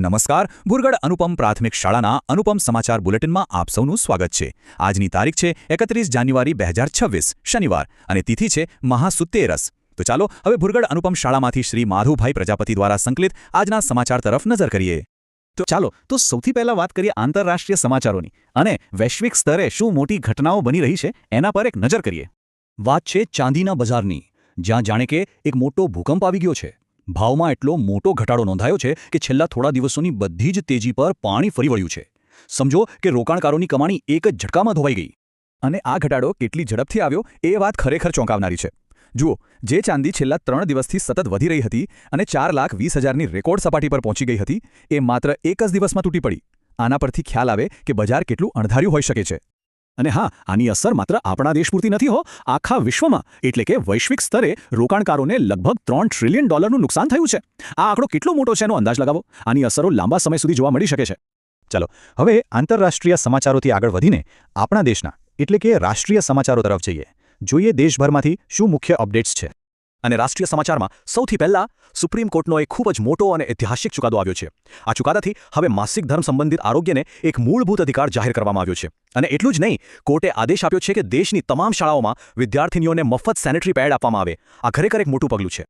નમસ્કાર. ભુરગડ અનુપમ પ્રાથમિક શાળાના અનુપમ સમાચાર બુલેટિનમાં આપ સૌનું સ્વાગત છે. આજની તારીખ છે એકત્રીસ જાન્યુઆરી બે શનિવાર અને તિથિ છે મહાસુત્તેરસ તો ચાલો હવે ભુરગડ અનુપમ શાળામાંથી શ્રી માધુભાઈ પ્રજાપતિ દ્વારા સંકલિત આજના સમાચાર તરફ નજર કરીએ. તો ચાલો, તો સૌથી પહેલા વાત કરીએ આંતરરાષ્ટ્રીય સમાચારોની. અને વૈશ્વિક સ્તરે શું મોટી ઘટનાઓ બની રહી છે એના પર એક નજર કરીએ. વાત છે ચાંદીના બજારની. જ્યાં જાણે કે એક મોટો ભૂકંપ આવી ગયો છે. ભાવમાં એટલો મોટો ઘટાડો નોંધાયો છે કે છેલ્લા થોડા દિવસોની બધી જ તેજી પર પાણી ફરી વળ્યું છે. સમજો કે રોકાણકારોની કમાણી એક જ ઝટકામાં ધોવાઈ ગઈ. અને આ ઘટાડો કેટલી ઝડપથી આવ્યો એ વાત ખરેખર ચોંકાવનારી છે. જુઓ, જે ચાંદી છેલ્લા ત્રણ દિવસથી સતત વધી રહી હતી અને ચાર લાખ વીસ હજારની રેકોર્ડ સપાટી પર પહોંચી ગઈ હતી, એ માત્ર એક જ દિવસમાં તૂટી પડી. આના પરથી ખ્યાલ આવે કે બજાર કેટલું અણધાર્યું હોઈ શકે છે. અને હા, આની અસર માત્ર આપણા દેશ પૂરતી નથી હો, આખા વિશ્વમાં. એટલે કે વૈશ્વિક સ્તરે રોકાણકારોને લગભગ ત્રણ ટ્રિલિયન ડોલરનું નુકસાન થયું છે. આ આંકડો કેટલો મોટો છે એનો અંદાજ લગાવો? આની અસરો લાંબા સમય સુધી જોવા મળી શકે છે. ચલો, હવે આંતરરાષ્ટ્રીય સમાચારોથી આગળ વધીને આપણા દેશના, એટલે કે રાષ્ટ્રીય સમાચારો તરફ જઈએ. જોઈએ દેશભરમાંથી શું મુખ્ય અપડેટ્સ છે. અને રાષ્ટ્રીય સમાચારમાં સૌથી પહેલા સુપ્રીમ કોર્ટનો એક ખૂબ જ મોટો અને ઐતિહાસિક ચુકાદો આવ્યો છે. આ ચુકાદાથી હવે માસિક ધર્મ સંબંધિત આરોગ્યને એક મૂળભૂત અધિકાર જાહેર કરવામાં આવ્યો છે. અને એટલું જ નહીં, કોર્ટે આદેશ આપ્યો છે કે દેશની તમામ શાળાઓમાં વિદ્યાર્થીનીઓને મફત સેનેટરી પેડ આપવામાં આવે. આ ખરેખર એક મોટું પગલું છે.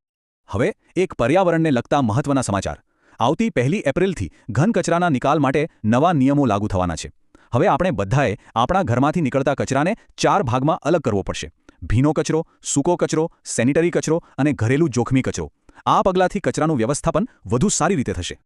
હવે એક પર્યાવરણને લગતા મહત્વના સમાચાર. આવતી પહેલી એપ્રિલથી ઘન કચરાના નિકાલ માટે નવા નિયમો લાગુ થવાના છે. હવે આપણે બધાએ આપણા ઘરમાંથી નીકળતા કચરાને ચાર ભાગમાં અલગ કરવો પડશે. ભીનો કચરો, સૂકો કચરો, સેનિટરી કચરો અને ઘરેલું જોખમી કચરો. આ પગલાંથી કચરાનું વ્યવસ્થાપન વધુ સારી રીતે થશે.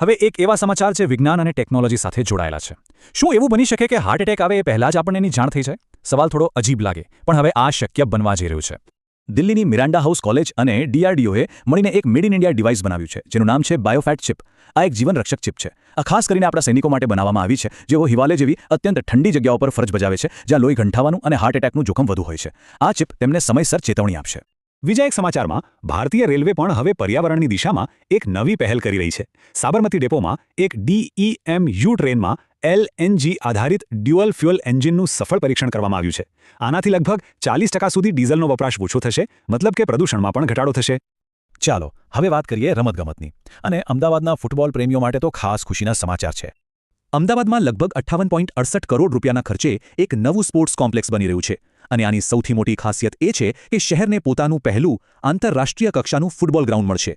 હવે એક એવા સમાચાર જે વિજ્ઞાન અને ટેકનોલોજી સાથે જોડાયેલા છે. શું એવું બની શકે કે હાર્ટ એટેક આવે એ પહેલાં જ આપણને એની જાણ થઈ જાય? સવાલ થોડો અજીબ લાગે, પણ હવે આ શક્ય બનવા જઈ રહ્યું છે. દિલ્હીની મિરાન્ડા હાઉસ કોલેજ અને ડીઆરડીઓએ મળીને એક મેડ ઇન ઇન્ડિયા ડિવાઇસ બનાવ્યું છે, જેનું નામ છે બાયોફેટ ચિપ. આ એક જીવનરક્ષક ચિપ છે. આ ખાસ કરીને આપણા સૈનિકો માટે બનાવવામાં આવી છે, જેઓ હિમાલય જેવી અત્યંત ઠંડી જગ્યાઓ પર ફરજ બજાવે છે, જ્યાં લોહી ગંઠાવાનું અને હાર્ટ એટેકનું જોખમ વધુ હોય છે. આ ચિપ તેમને સમયસર ચેતવણી આપશે. બીજા સમાચારમાં ભારતીય રેલવે પણ હવે પર્યાવરણની દિશામાં એક નવી પહેલ કરી રહી છે. સાબરમતી ડેપોમાં એક ડીઈએમ યુ ટ્રેનમાં એલએનજી આધારિત ડ્યુઅલ ફ્યુઅલ એન્જિનનું સફળ પરીક્ષણ કરવામાં આવ્યું છે. આનાથી લગભગ ચાલીસ ટકા સુધી ડીઝલનો વપરાશ ઓછો થશે, મતલબ કે પ્રદૂષણમાં પણ ઘટાડો થશે. ચાલો, હવે વાત કરીએ રમતગમતની. અને અમદાવાદના ફૂટબોલ પ્રેમીઓ માટે તો ખાસ ખુશીના સમાચાર છે. અમદાવાદમાં લગભગ અઠ્ઠાવન પોઈન્ટ અડસઠ કરોડ રૂપિયાના ખર્ચે એક નવું સ્પોર્ટ્સ કોમ્પ્લેક્સ બની રહ્યું છે. અને આની સૌથી મોટી ખાસિયત એ છે કે શહેરને પોતાનું પહેલું આંતરરાષ્ટ્રીય કક્ષાનું ફૂટબોલ ગ્રાઉન્ડ મળશે.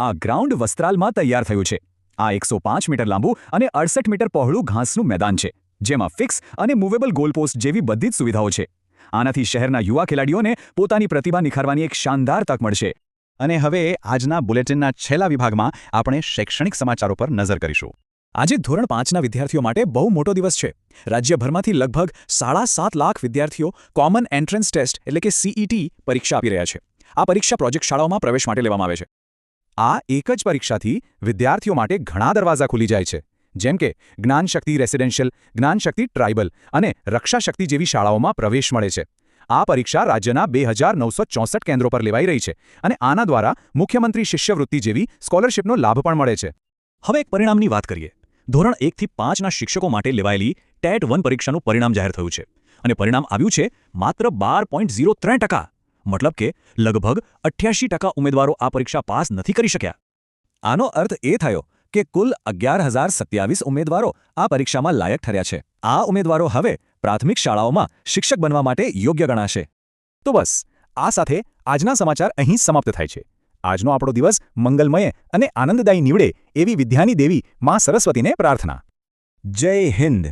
આ ગ્રાઉન્ડ વસ્ત્રાલમાં તૈયાર થયું છે. આ એકસો પાંચ મીટર લાંબુ અને અડસઠ મીટર પહોળું ઘાસનું મેદાન છે, જેમાં ફિક્સ અને મૂવેબલ ગોલપોસ્ટ જેવી બધી જ સુવિધાઓ છે. આનાથી શહેરના યુવા ખેલાડીઓને પોતાની પ્રતિભા નિખારવાની એક શાનદાર તક મળશે. અને હવે આજના બુલેટિનના છેલ્લા વિભાગમાં આપણે શૈક્ષણિક સમાચારો પર નજર કરીશું. આજે ધોરણ પાંચના વિદ્યાર્થીઓ માટે બહુ મોટો દિવસ છે. રાજ્યભરમાંથી લગભગ સાડા સાત લાખ વિદ્યાર્થીઓ કોમન એન્ટ્રન્સ ટેસ્ટ એટલે કે સીઈટી પરીક્ષા આપી રહ્યા છે. આ પરીક્ષા પ્રોજેક્ટ શાળાઓમાં પ્રવેશ માટે લેવામાં આવે છે. આ એક જ પરીક્ષાથી વિદ્યાર્થીઓ માટે ઘણા દરવાજા ખુલી જાય છે. જેમ કે જ્ઞાનશક્તિ રેસિડેન્શિયલ જ્ઞાનશક્તિ ટ્રાઇબલ અને રક્ષાશક્તિ જેવી શાળાઓમાં પ્રવેશ મળે છે. આ પરીક્ષા રાજ્યના બે કેન્દ્રો પર લેવાઈ રહી છે અને આના દ્વારા મુખ્યમંત્રી શિષ્યવૃત્તિ જેવી સ્કોલરશિપનો લાભ પણ મળે છે. હવે એક પરિણામની વાત કરીએ. ધોરણ એકથી પાંચના શિક્ષકો માટે લેવાયેલી ટેટ વન પરીક્ષાનું પરિણામ જાહેર થયું છે. અને પરિણામ આવ્યું છે માત્ર બાર ટકા. મતલબ કે લગભગ અઠ્યાસી ટકા ઉમેદવારો આ પરીક્ષા પાસ નથી કરી શક્યા. આનો અર્થ એ થયો કે કુલ અગિયાર ઉમેદવારો આ પરીક્ષામાં લાયક ઠર્યા છે. આ ઉમેદવારો હવે પ્રાથમિક શાળાઓમાં શિક્ષક બનવા માટે યોગ્ય ગણાશે. તો બસ, આ સાથે આજના સમાચાર અહીં સમાપ્ત થાય છે. આજનો આપણો દિવસ મંગલમય અને આનંદદાયી નીવડે એવી વિદ્યાની દેવી માં સરસ્વતીને પ્રાર્થના. જય હિન્દ.